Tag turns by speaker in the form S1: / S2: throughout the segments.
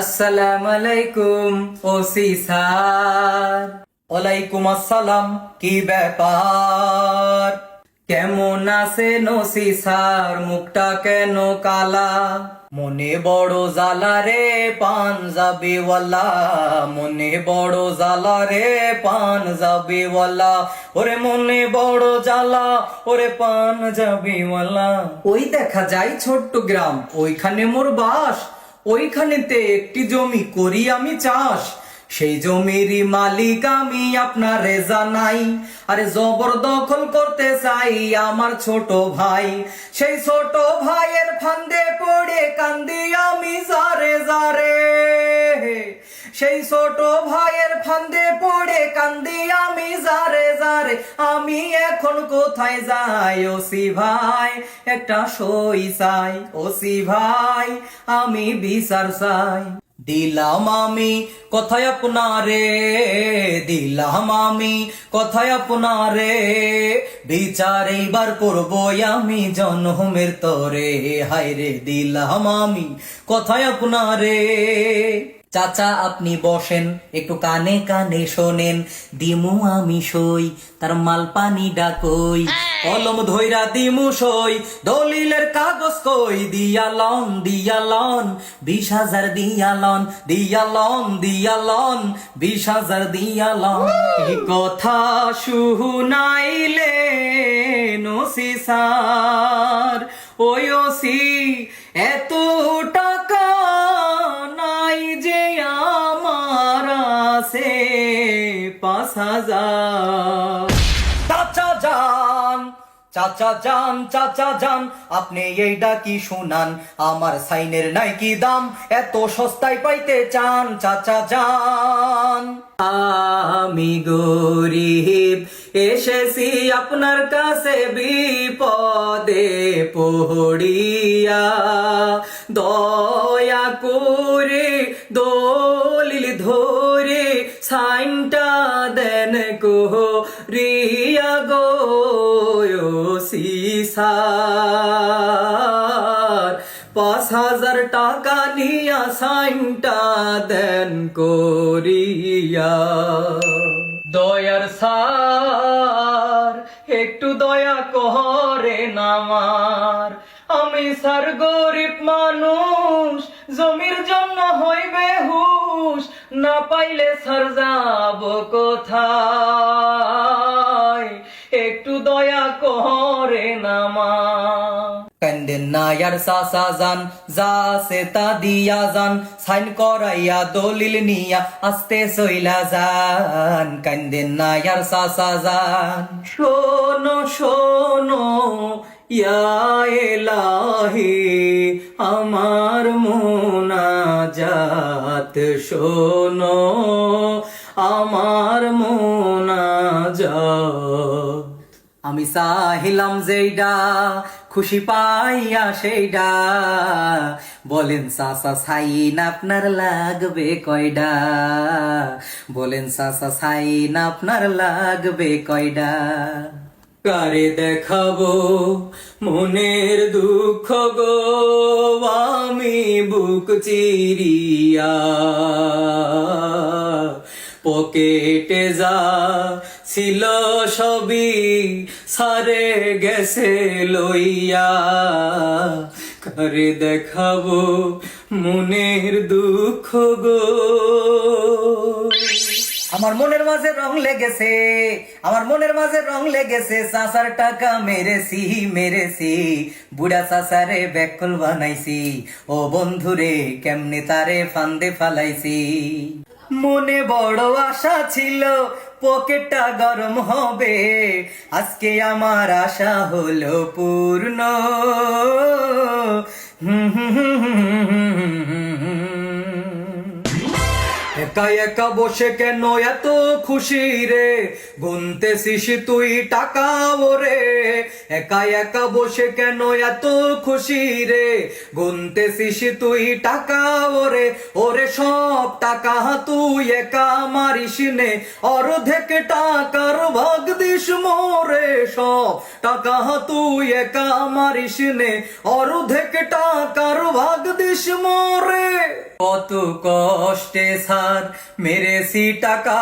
S1: আসসালামু আলাইকুম OC sir.
S2: ওয়ালাইকুম আসসালাম, কি ব্যাপার?
S1: কেমন আছেন ওসি স্যার? মুখটা কেন কালা?
S2: মনে বড় জ্বালা রে পান পাঞ্জাবিওয়ালা। মনে বড় জ্বালা রে পান পাঞ্জাবিওয়ালা। ওরে মনে বড় জ্বালা, ওরে পান পাঞ্জাবিওয়ালা।
S1: ওই দেখা যায় ছোট্ট গ্রাম, ওইখানে মোর বাস। ওইখানেতে একটি জমি করি আমি চাষ। সেই জমিরই মালিক আমি, আপনার রেজা নাই। আরে জবরদখল করতে চাই আমার ছোট ভাই। সেই ছোট ভাইয়ের ফান্দে পড়ে কান্দি আমি যা জারে সেই ছোট ভাইয়ের ফান্দে পড়ে কান্দি আমি জারে জারে আমি এখন কোথায় যাই, ওসি ভাই? একটা সই চাই, ওসি ভাই, আমি বিচার চাই।
S2: দিলাম আমি কথায় আপনারে, দিলাম আমি কথায় আপনারে। বিচার এইবার করব আমি জন্মের তরে। হায়রে, দিলাম আমি কথায় আপনারে। চাচা আপনি বসেন একটু কানে কানে শোনেন। দিমু আমি সই তার মাল পানি ডাকই কলম ধইরা দিমু সই দলিলের কাগজ কই? দিয়ালন দিয়ালন বিশ হাজার দিয়ালন দিয়ালন দিয়ালন বিশ হাজার দিয়ালন।
S1: এই কথা শুনাইলে নসি সার ওই ওসি এত
S2: যান, চাচা যান চাচা যান, আপনি এইটা কি শুনান? আমার সাইনের নাই কি দাম এত সস্তায় পাইতে চান, চাচা যান।
S1: আমি গরিব, এসেছি আপনার কাছে বিপদে পড়িয়া। দয়া করে দেন কো রিয়া গো সিসার পাঁচ হাজার টাকা নিয়া সাইনটা দেন করিয়া। দয়ার সার, একটু দয়া করেন আমার আমি সার গরিব মানুষ, জমির জন্য হইবে হুশ না পাইলে সার যাব কোথায়? একটু দয়া আমার
S2: কান্দেন না ইয়ার সাসা যান যা সে তা দিয়া যান সাইন করাইয়া দলিল নিয়া আস্তে সইলা যান। কান্দেন না ইয়ার সাসা যান।
S1: শোনো শোনো ইয়া এলাহি আমার মোনাজাত শোনো, আমার মোনাজাত।
S2: আমি চাহিলাম যেইডা, খুশি পাইয়া সেইডা। বলেন সাসা সাইন আপনার লাগবে কয়ডা? বলেন সাসা সাইন আপনার লাগবে কয়ডা?
S1: কারে দেখাবো মনের দুঃখ গো? আমি বুক চিরিয়া পকেটে যা ছিল সবই সারে গেছে লইয়া। কারে দেখাবো মনের দুঃখ গো?
S2: আমার মনের মাঝে রং লেগেছে, আমার মনের মাঝে রং লেগেছে চাষার টাকা মেরেছি মেরেছি, বুড়া চাষারে ব্যাকল বানাইছি, ও বন্ধুরে কেমনে তারে ফান্দে ফালাইছি। মনে বড় আশা ছিল পকেটটা গরম হবে, আজকে আমার আশা হলো পূর্ণ। হুম হুম হুম। একা একা বসে কেন এত খুশি রে? গুনতেছিস তুই টাকা ওরে। একা একা বসে কেন এত খুশি রে? গুনতেছিস তুই টাকা ওরে। ওরে সব টাকা তুই একা মারিস নে। অর্ধেক টাকার ভাগ দিস মোরে। সব টাকা তুই একা মারিস নে। অর্ধেক টাকার ভাগ দিস মোরে।
S1: কত কষ্টে সার, মেরেছি টাকা,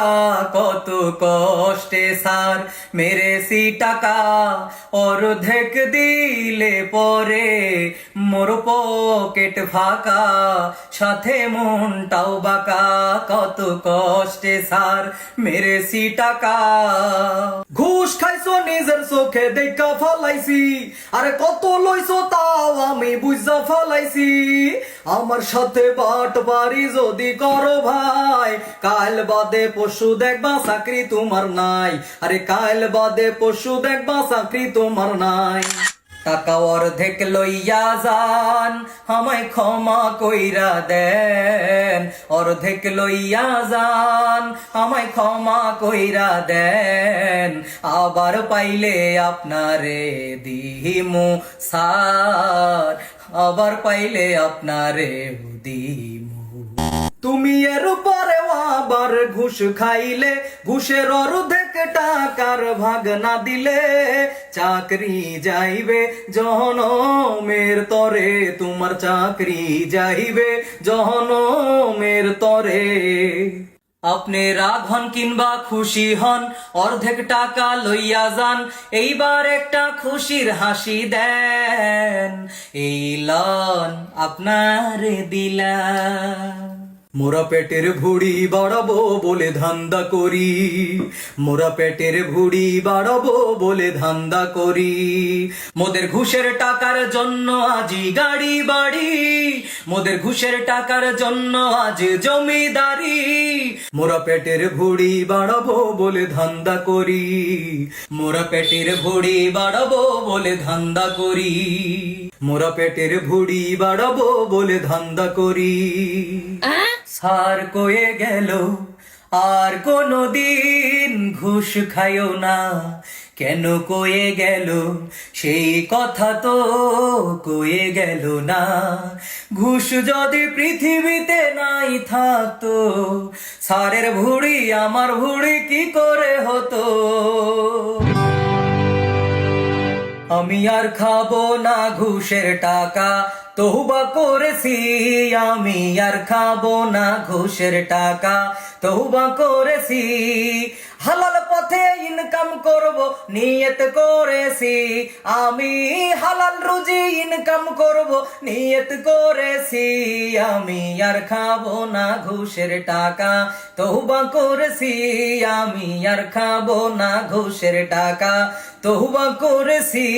S1: কত কষ্টে সার, মেরেছি টাকা, অর্ধেক দিলে পরে মোর পকেট ফাঁকা, সাথে মনটাও বাঁকা, কত কষ্টে সার, মেরেছি টাকা।
S2: ঘুষ খাইছো নিজের চোখে দেখা ফলাইছি, আরে কত লইছো তাও আমি বুঝা ফলাইছি। আমার সাথে বাট বাড়ি যদি করো ভাই, কাল বাদে পশু দেখবা চাকরি তোমার নাই। আরে কাল বাদে পশু দেখবা চাকরি তোমার নাই।
S1: টাকা অর্ধেক লইয়া যান, আমায় ক্ষমা কইরা দেন। অর্ধেক লইয়া যান, আমায় ক্ষমা কইরা দেন। আবার পাইলে আপনারে দিমু সার। আবার পাইলে আপনারে দিমু।
S2: তুমি এর উপরে আবার ঘুষ খাইলে, ঘুষের অর্ধেক টাকার ভাগ না দিলে। চাকরি যাইবে জহনমের তরে তোমার চাকরি যাইবে জহনমের তরে।
S1: আপনি রাগ হন কিংবা খুশি হন, অর্ধেক টাকা লইয়া যান, এইবার একটা খুশির হাসি দেন। এই লন আপনার দিলাম।
S2: মোরা পেটের ভুড়ি বাড়াবো বলে ধান্দা করি। মোরা পেটের ভুড়ি বাড়াবো বলে ধান্দা করি।
S1: মোদের ঘুষের টাকার জন্য আজি গাড়ি বাড়ি। মোদের ঘুষের টাকার জন্য আজ জমিদারি।
S2: মোরা পেটের ভুড়ি বাড়াবো বলে ধান্দা করি।
S1: মোরা পেটের ভুড়ি বাড়াবো বলে ধান্দা করি।
S2: মোরা পেটের ভুড়ি বাড়াবো বলে ধান্দা করি।
S1: সার কয়ে গেল, আর কোনো দিন ঘুষ খায়ও না। কেন কয়ে গেল, সেই কথা তো কয়ে গেল না। ঘুষ যদি পৃথিবীতে নাই থাকতো, সারের ভুড়ি আমার ভুড়ি কি করে হতো? আমি আর খাব না ঘুষের টাকা তহুবা করেছি আমি আর খাব না ঘুষের টাকা। তহুবা করেছি, হালাল পথে ইনকাম করব, নিয়ত করেছি। আমি হালাল রুজি ইনকাম করব, নিয়ত করেছি। আমি আর খাব না ঘুষের টাকা। তহুবা করেছি, আমি আর খাব না ঘুষের টাকা। তহুবা করেছি।